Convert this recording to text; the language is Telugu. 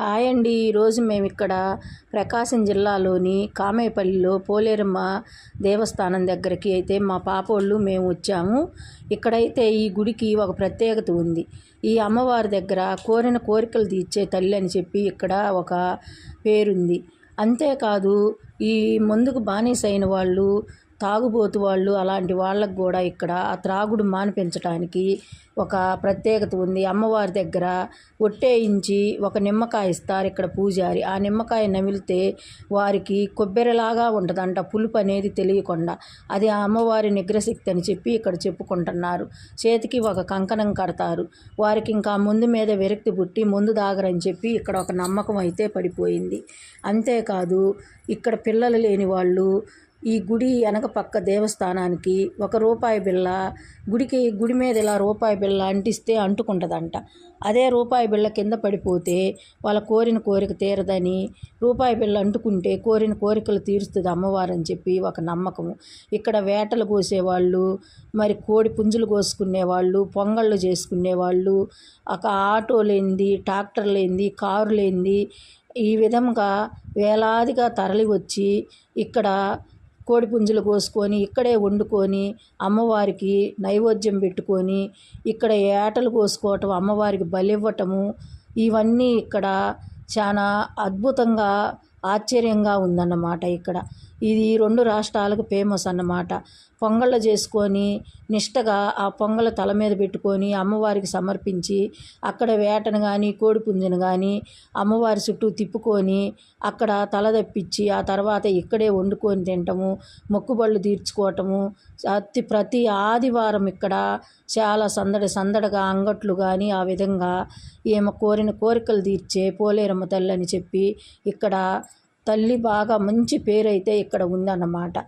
హాయ్ అండి. ఈరోజు మేము ఇక్కడ ప్రకాశం జిల్లాలోని కామేపల్లిలో పోలేరమ్మ దేవస్థానం దగ్గరికి అయితే మా పాపోళ్ళు మేము వచ్చాము. ఇక్కడైతే ఈ గుడికి ఒక ప్రత్యేకత ఉంది. ఈ అమ్మవారి దగ్గర కోరిన కోరికలు తీర్చే తల్లి అని చెప్పి ఇక్కడ ఒక పేరుంది. అంతేకాదు ఈ ముందుకు బానిసైన వాళ్ళు తాగుబోతు వాళ్ళు అలాంటి వాళ్ళకు కూడా ఇక్కడ ఆ త్రాగుడు మానిపించడానికి ఒక ప్రత్యేకత ఉంది. అమ్మవారి దగ్గర ఒట్టేయించి ఒక నిమ్మకాయ ఇస్తారు ఇక్కడ పూజారి. ఆ నిమ్మకాయ నమిలితే వారికి కొబ్బరిలాగా ఉంటుందంట పులుపు అనేది తెలియకుండా. అది ఆ అమ్మవారి నిగ్రశక్తి అని చెప్పి ఇక్కడ చెప్పుకుంటున్నారు. చేతికి ఒక కంకణం కడతారు. వారికి ఇంకా ముందు మీద విరక్తి పుట్టి ముందు దాగరని చెప్పి ఇక్కడ ఒక నమ్మకం అయితే పడిపోయింది. అంతేకాదు ఇక్కడ పిల్లలు లేని వాళ్ళు ఈ గుడి వెనక పక్క దేవస్థానానికి ఒక రూపాయి బిళ్ళ గుడికి గుడి మీద ఇలా రూపాయి బిళ్ళ అంటిస్తే అంటుకుంటుందంట. అదే రూపాయి బిళ్ళ కింద పడిపోతే వాళ్ళ కోరిన కోరిక తీరదని రూపాయి బిళ్ళ అంటుకుంటే కోరిన కోరికలు తీరుస్తుంది అమ్మవారు అని చెప్పి ఒక నమ్మకము. ఇక్కడ వేటలు కోసేవాళ్ళు మరి కోడి పుంజులు కోసుకునేవాళ్ళు పొంగళ్ళు చేసుకునేవాళ్ళు ఒక ఆటో లేనిది ట్రాక్టర్ లేనిది కారు లేనిది ఈ విధంగా వేలాదిగా తరలి వచ్చి ఇక్కడ కోడిపుంజులు కోసుకొని ఇక్కడే వండుకొని అమ్మవారికి నైవేద్యం పెట్టుకొని ఇక్కడ ఏటలు కోసుకోవటం అమ్మవారికి బలి ఇవ్వటము ఇవన్నీ ఇక్కడ చాలా అద్భుతంగా ఆశ్చర్యంగా ఉందన్నమాట ఇక్కడ. ఇది రెండు రాష్ట్రాలకు ఫేమస్ అన్నమాట. పొంగళ్ళు చేసుకొని నిష్టగా ఆ పొంగళ్ళ తల మీద పెట్టుకొని అమ్మవారికి సమర్పించి అక్కడ వేటను కానీ కోడి పుంజును కానీ అమ్మవారి చుట్టూ తిప్పుకొని అక్కడ తల తప్పించి ఆ తర్వాత ఇక్కడే వండుకొని తినటము మొక్కుబళ్ళు తీర్చుకోవటము అతి ప్రతి ఆదివారం ఇక్కడ చాలా సందడి సందడిగా అంగట్లు కానీ ఆ విధంగా ఈమె కోరిన కోరికలు తీర్చే పోలేరమ్మ తల్లి అని చెప్పి ఇక్కడ తల్లి బాగా మంచి పేరైతే ఇక్కడ ఉందన్నమాట.